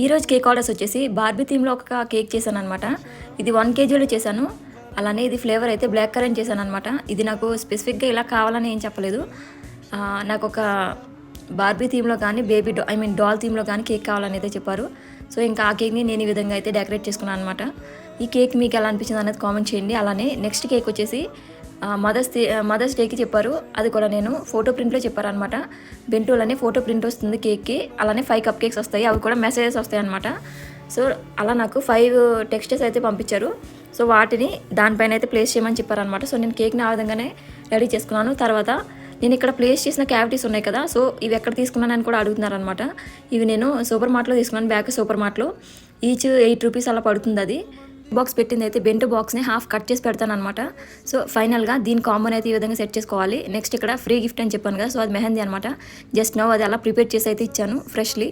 ఈరోజు cake orders వచ్చేసి Barbie థీమ్లో ఒక కేక్ చేశాను అనమాట ఇది వన్ కేజీలో చేశాను. అలానే ఇది ఫ్లేవర్ అయితే బ్లాక్ కరెంట్ చేశాను అనమాట ఇది నాకు స్పెసిఫిక్గా ఇలా కావాలని ఏం చెప్పలేదు. నాకు ఒక బార్బీ థీమ్లో కానీ బేబీ డో ఐ మీన్ డాల్ థీమ్లో కానీ కేక్ కావాలని అయితే చెప్పారు. సో ఇంకా ఆ కేక్ని నేను ఈ విధంగా అయితే డెకరేట్ చేసుకున్నాను అనమాట ఈ కేక్ మీకు ఎలా అనిపించింది అనేది కామెంట్ చేయండి. అలానే నెక్స్ట్ కేక్ వచ్చేసి మదర్స్ మదర్స్ డేకి చెప్పారు. అది కూడా నేను ఫోటో ప్రింట్లో చెప్పారనమాట అనమాట ఫోటో ప్రింట్ వస్తుంది కేక్కి. అలానే ఫైవ్ కప్ కేక్స్ వస్తాయి. అవి కూడా మెసేజెస్ వస్తాయి అనమాట సో అలా నాకు ఫైవ్ టెక్స్టర్స్ అయితే పంపించారు. సో వాటిని దానిపైన అయితే ప్లేస్ చేయమని చెప్పారనమాట సో నేను కేక్ని ఆ విధంగానే రెడీ చేసుకున్నాను. తర్వాత నేను ఇక్కడ ప్లేస్ చేసిన క్యావిటీస్ ఉన్నాయి కదా. సో ఇవి ఎక్కడ తీసుకున్నానని కూడా అడుగుతున్నారు అనమాట ఇవి నేను సూపర్ మార్ట్లో తీసుకున్నాను. బ్యాక్ సూపర్ మార్ట్లో. ఈచ్ ఎయిట్ రూపీస్ అలా పడుతుంది అది. బాక్స్ పెట్టింది అయితే బెంట్ బాక్స్ని హాఫ్ కట్ చేసి పెడతాను అనమాట సో ఫైనల్గా దీని కాంబోని అయితే ఈ విధంగా సెట్ చేసుకోవాలి. నెక్స్ట్ ఇక్కడ ఫ్రీ గిఫ్ట్ అని చెప్పాను కదా సో అది మెహందీ అనమాట జస్ట్ నో అది అలా ప్రిపేర్ చేసి అయితే ఇచ్చాను ఫ్రెష్లీ.